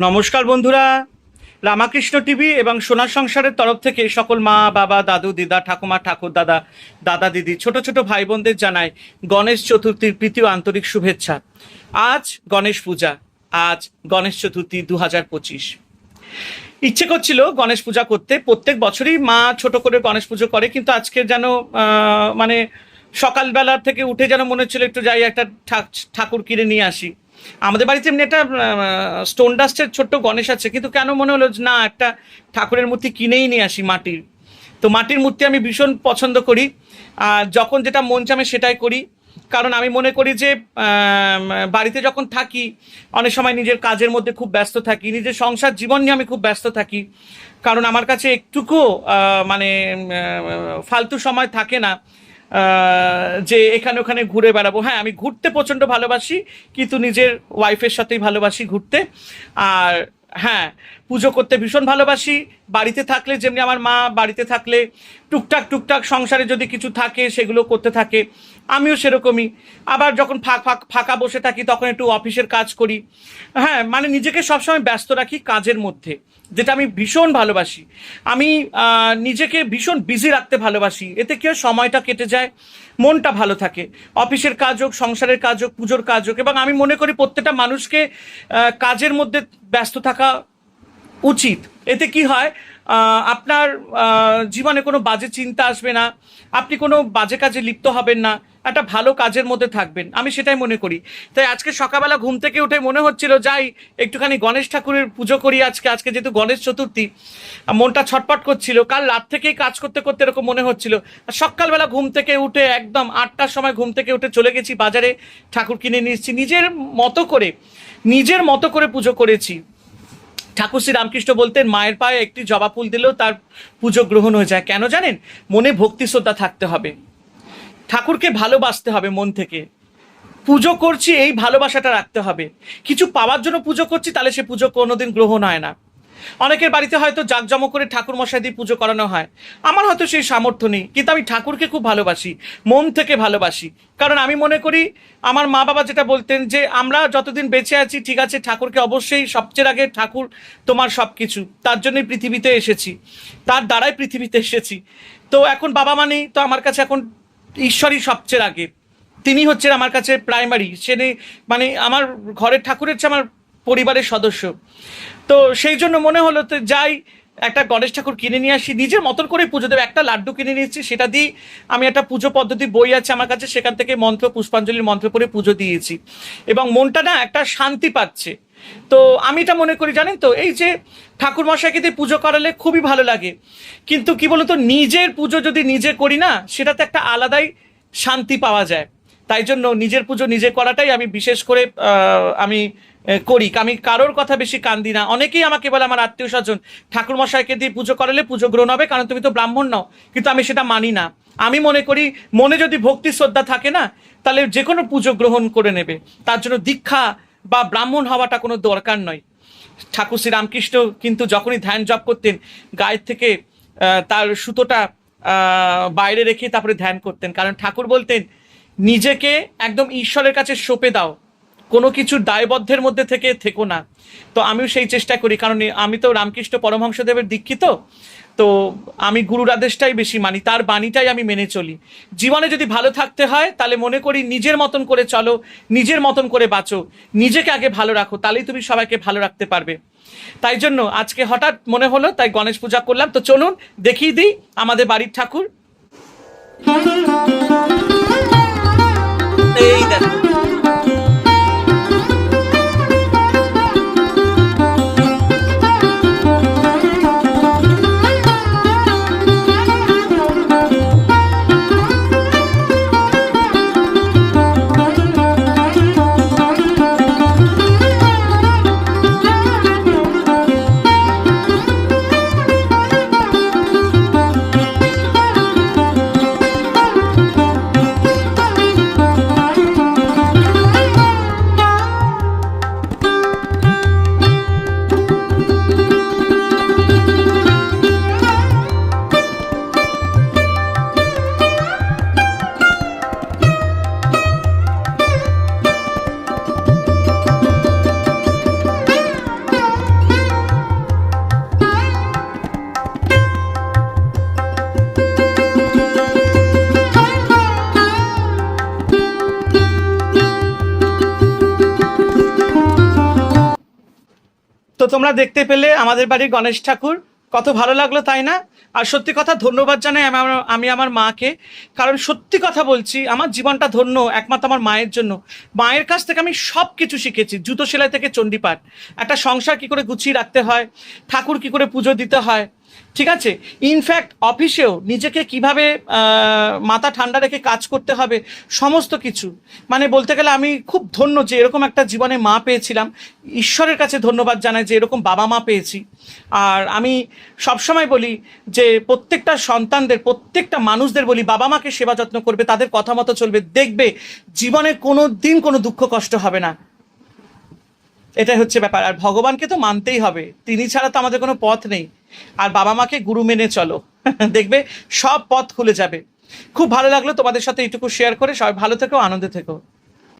নমস্কার বন্ধুরা। রামাকৃষ্ণ টিভি এবং সোনার সংসারের তরফ থেকে সকল মা, বাবা, দাদু, দিদা, ঠাকুমা, ঠাকুর দাদা দাদা, দিদি, ছোট ছোট ভাই বোনদের জানায় গণেশ চতুর্থীর প্রীতি আন্তরিক শুভেচ্ছা। আজ গণেশ পূজা, আজ গণেশ চতুর্থী দু হাজার পঁচিশ। ইচ্ছে করছিল গণেশ পূজা করতে, প্রত্যেক বছরই মা ছোট করে গণেশ পুজো করে, কিন্তু আজকে যেন মানে সকালবেলা থেকে উঠে যেন মনে হচ্ছিল একটু যাই একটা ঠাক- ঠাকুর কিনে নিয়ে আসি। আমাদের বাড়িতে এমনি একটা স্টোন ডাস্টের ছোট্ট গণেশ আছে কিন্তু কেন মনে হলো না একটা ঠাকুরের মূর্তি কিনেই নিয়ে আসি মাটির। তো মাটির মূর্তি আমি ভীষণ পছন্দ করি আর যখন যেটা মন চামে সেটাই করি। কারণ আমি মনে করি যে বাড়িতে যখন থাকি অনেক সময় নিজের কাজের মধ্যে খুব ব্যস্ত থাকি নিজের সংসার জীবন নিয়ে আমি খুব ব্যস্ত থাকি। কারণ আমার কাছে একটুকুও আহ, মানে ফালতু সময় থাকে না। যে এখানে ওখানে ঘুরে বেড়াবো। হ্যাঁ আমি ঘুরতে প্রচণ্ড ভালোবাসি, কিন্তু নিজের ওয়াইফের সাথেই ভালোবাসি ঘুরতে। আর হ্যাঁ পুজো করতে ভীষণ ভালোবাসি। বাড়িতে থাকলে যেমনি আমার মা, বাড়িতে থাকলে টুকটাক টুকটাক সংসারে যদি কিছু থাকে সেগুলো করতে থাকে, আমিও সেরকমই। আবার যখন ফাঁক ফাঁক, ফাঁকা বসে থাকি তখন একটু অফিসের কাজ করি। হ্যাঁ মানে নিজেকে সবসময় ব্যস্ত রাখি কাজের মধ্যে, যেটা আমি ভীষণ ভালোবাসি। আমি নিজেকে ভীষণ বিজি রাখতে ভালোবাসি। এতে কি সময়টা কেটে যায়, মনটা ভালো থাকে। অফিসের কাজ হোক, সংসারের কাজ হোক, পুজোর কাজ হোক, এবং আমি মনে করি প্রত্যেকটা মানুষকে কাজের মধ্যে ব্যস্ত থাকা উচিত। এতে কি হয়? আপনার জীবনে কোনো বাজে চিন্তা আসবে না। আপনি কোনো বাজে কাজে লিপ্ত হবেন না। একটা ভালো কাজের মধ্যে থাকবেন। আমি সেটাই মনে করি। তাই আজকে সকালবেলা ঘুম থেকে উঠে মনে হচ্ছিল, যাই, একটুখানি গণেশ ঠাকুরের পুজো করি আজকে। আজকে যেহেতু গণেশ চতুর্থী, মনটা ছটপট করছিল। কাল রাত থেকেই কাজ করতে করতে এরকম মনে হচ্ছিল। আর সকালবেলা ঘুম থেকে উঠে একদম আটটার সময় ঘুম থেকে উঠে চলে গেছি বাজারে ঠাকুর কিনে নিয়ে এসেছি। নিজের মতো করে, নিজের মতো করে পুজো করেছি। ঠাকুর শ্রী রামকৃষ্ণ বলতেন, মায়ের পায়ে একটি জবা ফুল দিলেও তার পুজো গ্রহণ হয়ে যায়। কেন জানেন? মনে ভক্তি শ্রদ্ধা থাকতে হবে। ঠাকুরকে ভালোবাসতে হবে মন থেকে। পুজো করছি, এই ভালোবাসাটা রাখতে হবে। কিছু পাওয়ার জন্য পুজো করছি, তাহলে সে পুজো কোনোদিন গ্রহণ হয় না। অনেকের বাড়িতে হয়তো জাঁকজমক করে ঠাকুর মশাই দিয়ে পুজো করানো হয়। আমার হয়তো সেই সামর্থ্য নেই, কিন্তু আমি ঠাকুরকে খুব ভালোবাসি, মন থেকে ভালোবাসি। কারণ আমি মনে করি, আমার মা বাবা যেটা বলতেন যে, আমরা যতদিন বেঁচে আছি, ঠিক আছে, ঠাকুরকে অবশ্যই সবচেয়ে আগে ঠাকুর তোমার সব কিছু তার জন্যই পৃথিবীতে এসেছি, তার দ্বারাই পৃথিবীতে এসেছি। তো এখন বাবা মানে তো আমার কাছে এখন ঈশ্বরই সবচেয়ে আগে। তিনি হচ্ছেন আমার কাছে প্রাইমারি সে মানে আমার ঘরের ঠাকুরের চেয়ে আমার পরিবারের সদস্য। তো সেই জন্য মনে হলো তো যাই, একটা গণেশ ঠাকুর কিনে নিয়ে আসি, নিজের মতন করে পুজো দেবো। একটা লাড্ডু কিনে নিয়েছি, সেটা দিয়ে আমি একটা পুজো পদ্ধতি বই আছে আমার কাছে, সেখান থেকে মন্ত্র, পুষ্পাঞ্জলির মন্ত্র পড়ে পুজো দিয়েছি। এবং মনটা না একটা শান্তি পাচ্ছে। তো আমি এটা মনে করি, জানেন তো, এই যে ঠাকুর মশাইকে দিয়ে পুজো করালে খুবই ভালো লাগে। কিন্তু কি বলতো, নিজের পুজো যদি নিজে করি না, সেটাতে একটা আলাদাই শান্তি পাওয়া যায়। তাই জন্য নিজের পুজো নিজে করাটাই আমি বিশেষ করে আমি করি। আমি কারোর কথা বেশি কান দিই না। অনেকেই আমাকে বলে, আমার আত্মীয় স্বজন, ঠাকুর মশাইকে দিয়ে পুজো করালে পুজো গ্রহণ হবে, কারণ তুমি তো ব্রাহ্মণ নাও। কিন্তু আমি সেটা মানি না। আমি মনে করি, মনে যদি ভক্তি শ্রদ্ধা থাকে না, তাহলে যে কোনো পুজো গ্রহণ করে নেবে। তার জন্য দীক্ষা বা ব্রাহ্মণ হওয়াটা কোনো দরকার নয়। ঠাকুর শ্রী রামকৃষ্ণ কিন্তু যখনই ধ্যান জপ করতেন, গায়ের থেকে তার সুতোটা বাইরে রেখে তারপরে ধ্যান করতেন। কারণ ঠাকুর বলতেন, নিজেকে একদম ঈশ্বরের কাছে সঁপে দাও। কোনো কিছুর দায়বদ্ধের মধ্যে থেকে থেকো না। তো আমিও সেই চেষ্টা করি, কারণ আমি তো রামকৃষ্ণ পরমহংসদেবের দীক্ষিত, তো আমি গুরুর আদেশটাই বেশি মানি, তার বাণীটাই আমি মেনে চলি। জীবনে যদি ভালো থাকতে হয়, তাহলে মনে করি নিজের মতন করে চলো, নিজের মতন করে বাঁচো, নিজেকে আগে ভালো রাখো, তাহলেই তুমি সবাইকে ভালো রাখতে পারবে। তাই জন্য আজকে হঠাৎ মনে হলো, তাই গণেশ পূজা করলাম। তো চলুন, দেখিয়ে দিই আমাদের বাড়ির ঠাকুর। এই দেখো তো তোমরা দেখতে পেলে আমাদের বাড়ির গণেশ ঠাকুর। কত ভালো লাগল তাই না? আর সত্যি কথা ধন্যবাদ জানাই আমি আমার আমি আমার মাকে। কারণ সত্যি কথা বলছি, আমার জীবনটা ধন্য একমাত্র আমার মায়ের জন্য। মায়ের কাছ থেকে আমি সব কিছু শিখেছি, জুতো সেলাই থেকে চণ্ডীপাঠ। একটা সংসার কি করে গুছিয়ে রাখতে হয়, ঠাকুর কি করে পুজো দিতে হয় ঠিক আছে? ইনফ্যাক্ট অফিসেও নিজেকে কীভাবে মাথা ঠান্ডা রেখে কাজ করতে হবে, সমস্ত কিছু। মানে বলতে গেলে আমি খুব ধন্য যে এরকম একটা জীবনে মা পেয়েছিলাম। ঈশ্বরের কাছে ধন্যবাদ জানাই যে এরকম বাবা মা পেয়েছি। আর আমি সবসময় বলি যে প্রত্যেকটা সন্তানদের, প্রত্যেকটা মানুষদের বলি, বাবা মাকে সেবা যত্ন করবে, তাদের কথা মতো চলবে, দেখবে জীবনে কোনো দিন কোনো দুঃখ কষ্ট হবে না। এটাই হচ্ছে ব্যাপার। আর ভগবানকে তো মানতেই হবে। তিনি ছাড়া তো আমাদের কোনো পথ নেই। আর বাবা মাকে গুরু মেনে চলো। দেখবে সব পথ খুলে যাবে। খুব ভালো লাগল তোমাদের সাথে এইটুকু শেয়ার করে। সবাই ভালো থেকো, আনন্দে থেকো।